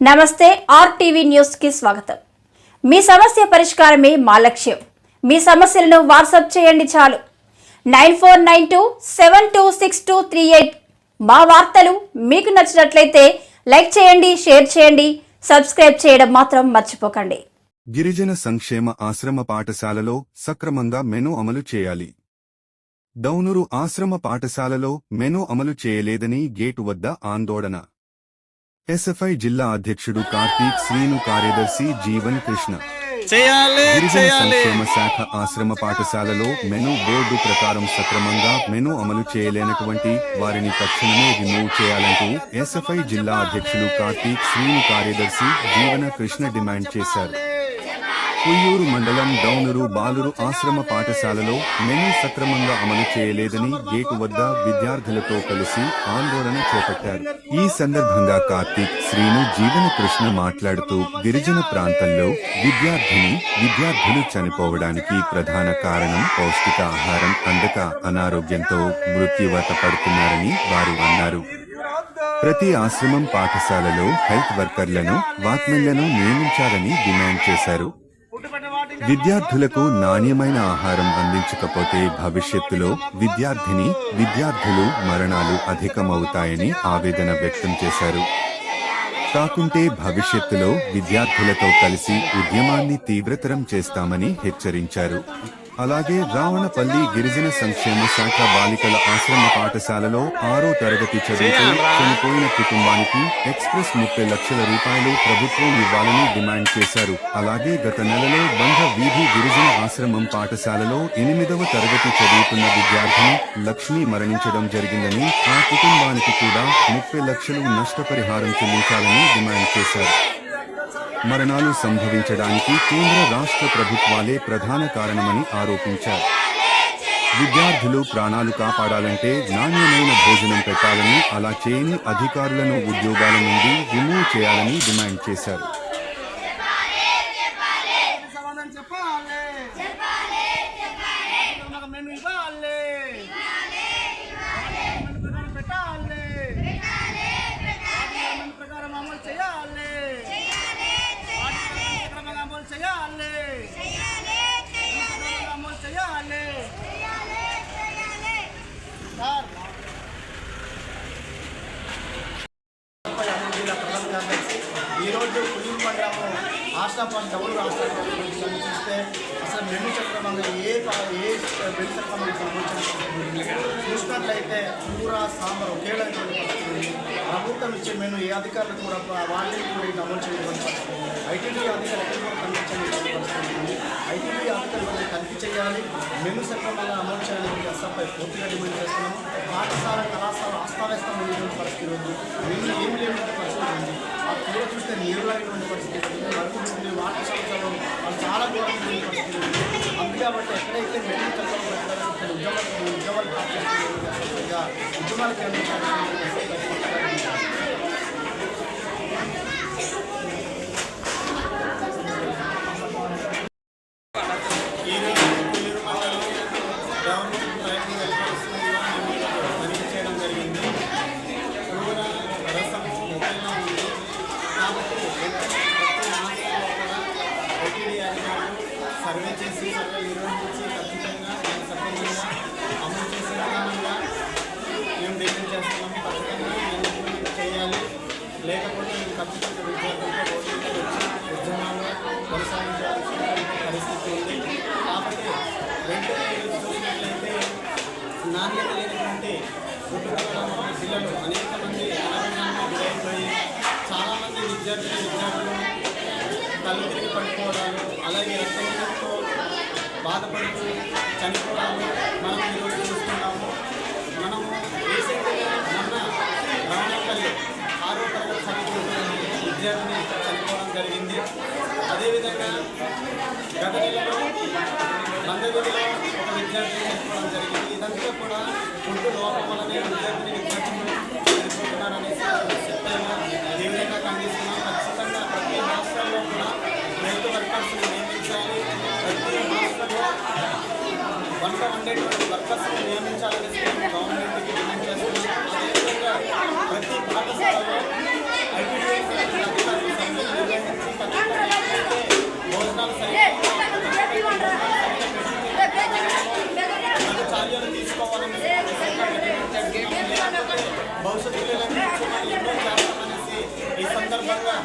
నమస్తే ఆర్టీవీ న్యూస్కి స్వాగతం. మీ సమస్య పరిష్కారమే మా లక్ష్యం. మీ సమస్యలను వాట్సాప్ చేయండి చాలు. Nine four nine two seven two six two three eight మా వార్తలు మీకు నచ్చినట్లయితే లైక్ చేయండి షేర్ చేయండి సబ్స్క్రైబ్ చేయడం మాత్రం మర్చిపోకండి. గిరిజన సంక్షేమ ఆశ్రమ పాఠశాలలో సక్రమంగా మెను అమలు చేయాలి. డౌనూరు ఆశ్రమ పాఠశాలలో మెను అమలు చేయలేదని గేటు వద్ద ఆందోళన. ఎస్ఎఫ్ఐ జిల్లా అధ్యక్షుడు కార్తీక్ శ్రీను కార్యదర్శి జీవన్ కృష్ణ. సంక్షేమ శాఖ ఆశ్రమ పాఠశాలలో మెను బోర్డు ప్రకారం సక్రమంగా మెను అమలు చేయలేనటువంటి వారిని తక్షణమే రిమూవ్ చేయాలంటూ ఎస్ఎఫ్ఐ జిల్లా అధ్యక్షులు కార్తీక్ శ్రీను కార్యదర్శి జీవన కృష్ణ డిమాండ్ చేశారు. కుయ్యూరు మండలం డౌనరు బాలురు ఆశ్రమ పాఠశాలలో మెను సక్రమంగా అమలు చేయలేదని గేటు వద్ద విద్యార్థులతో కలిసి ఆందోళన చేపట్టారు. ఈ సందర్భంగా కార్తీక్ శ్రీను జీవన కృష్ణ మాట్లాడుతూ గిరిజన ప్రాంతంలో విద్యార్థిని విద్యార్థులు చనిపోవడానికి ప్రధాన కారణం పౌష్టికాహారం అందక అనారోగ్యంతో మృత్యువాత పడుతున్నారని వారు అన్నారు. ప్రతి ఆశ్రమం పాఠశాలలో హెల్త్ వర్కర్లను వాక్మెన్లను నియమించాలని డిమాండ్ చేశారు. విద్యార్థులకు నాణ్యమైన ఆహారం అందించకపోతే భవిష్యత్తులో విద్యార్థిని విద్యార్థులు మరణాలు అధికమవుతాయని ఆవేదన వ్యక్తం చేశారు. కాకుంటే భవిష్యత్తులో విద్యార్థులతో కలిసి ఉద్యమాన్ని తీవ్రతరం చేస్తామని హెచ్చరించారు. అలాగే రావణపల్లి గిరిజన సంక్షేమ శాఖ బాలికల ఆశ్రమ పాఠశాలలో ఆరో తరగతి చదువుతూ చనిపోయిన కుటుంబానికి ఎక్స్ప్రెస్ ముప్పై లక్షల రూపాయలు ప్రభుత్వం ఇవ్వాలని డిమాండ్ చేశారు. అలాగే గత నెలలో బంధ వీధి గిరిజన ఆశ్రమం పాఠశాలలో ఎనిమిదవ తరగతి చదువుతున్న విద్యార్థిని లక్ష్మి మరణించడం జరిగిందని ఆ కుటుంబానికి కూడా ముప్పై లక్షలు నష్టపరిహారం చెల్లించాలని డిమాండ్ చేశారు. మరణాలు సంభవించడానికి కేంద్ర రాష్ట్ర ప్రభుత్వాలే ప్రధాన కారణమని ఆరోపించారు. విద్యార్థులు ప్రాణాలు కాపాడాలంటే నాణ్యమైన భోజనం పెట్టాలని అలా చేయని అధికారులను ఉద్యోగాల నుండి రిమూవ్ చేయాలని డిమాండ్ చేశారు సమాధానం చెప్పాలి నాకు మెను ఇవ్వాలి మెను ప్రకారం పెట్టాలి మెను ప్రకారం అమలు చేయాలి సక్రమంగా అమలు చేయాలి సక్రమంగా అమలు చేయాలి సార్ ఈరోజు కుటుంబ మండలం ఆశ్రమం డబుల్ రాష్ట్రాలు చూస్తే అసలు మెను చక్రమంగా ఏ ఏ మెను చక్రమంగా సంబంధించిన చూసినట్లయితే కూర సాంబార్ ఒకేలాంటి ప్రభుత్వం ఇచ్చే మెను ఏ అధికారులు కూడా వాళ్ళని కూడా ఇది అమలు చేయడం ఐటీడీ అధికారులు కూడా కనిపించని ఐటీడీ అధికారులు కూడా చేయాలి. మెను సక్రమంగా అమలు చేయాలని ఎస్ఎఫ్ఐ పూర్తిగా డిమాండ్ చేస్తున్నాము. పాఠశాల కళాశాల అస్తావ్యస్తమైనటువంటి పరిస్థితి ఉంది. మెను ఏమి లేనటువంటి పరిస్థితి ఉంది. ఆ కూర చూస్తే నీరులాగినటువంటి పరిస్థితి. వరకు ఉంది వాటర్ సంస్థలు వాళ్ళు చాలా దూరం పరిస్థితి. ఉంది కాబట్టి ఎక్కడైతే మెడికల్ చట్టం ఉద్యమాలు ఉద్యమాలు ఉద్యమాలు కేంద్రం సర్వే చేసి నిర్వహించి ఖచ్చితంగా దాన్ని అమలు చేసే విధానంగా మేము డిమాండ్ చేస్తున్నాము ఖచ్చితంగా చేయాలి లేకపోతే మేము ఖచ్చితంగా విద్యార్థులతో ఓటీడీ వచ్చి ఉద్యమాలు కొనసాగించాల్సిన పరిస్థితి ఉంది కాబట్టి వెంటనే చూసినట్లయితే నాణ్యత లేనటువంటి ఫుడ్ పెట్టడం పిల్లలు అనేక మంది అనారోగ్యానికి గురైపోయి చాలామంది విద్యార్థులు విద్యార్థులు కళ్ళు తిరిగి పడిపోవడాలు అలాగే రక్తం బాధపడుతూ చనిపోవడాలు మనం ఈరోజు చూస్తున్నాము. మనము రీసెంట్గా మొన్న రమణపల్లి ఆరో తరగతి చదువుతున్న విద్యార్థిని చనిపోవడం జరిగింది. అదేవిధంగా గత నెలలో మందగిరిలో ఒక విద్యార్థిని చనిపోవడం జరిగింది. ఇదంతా కూడా ఫుడ్ లోపం వల్లనే విద్యార్థిని విద్యార్థులు నియమించాలనేసి గవర్నమెంట్కి డిమాండ్ చేస్తున్నాం అదేవిధంగా ప్రతి పాఠశాలలో భోజనాలు సరిగ్గా చర్యలు తీసుకోవాలనేసి భవిష్యత్తు పిల్లలకి ఎన్నో చేస్తామనేసి ఈ సందర్భంగా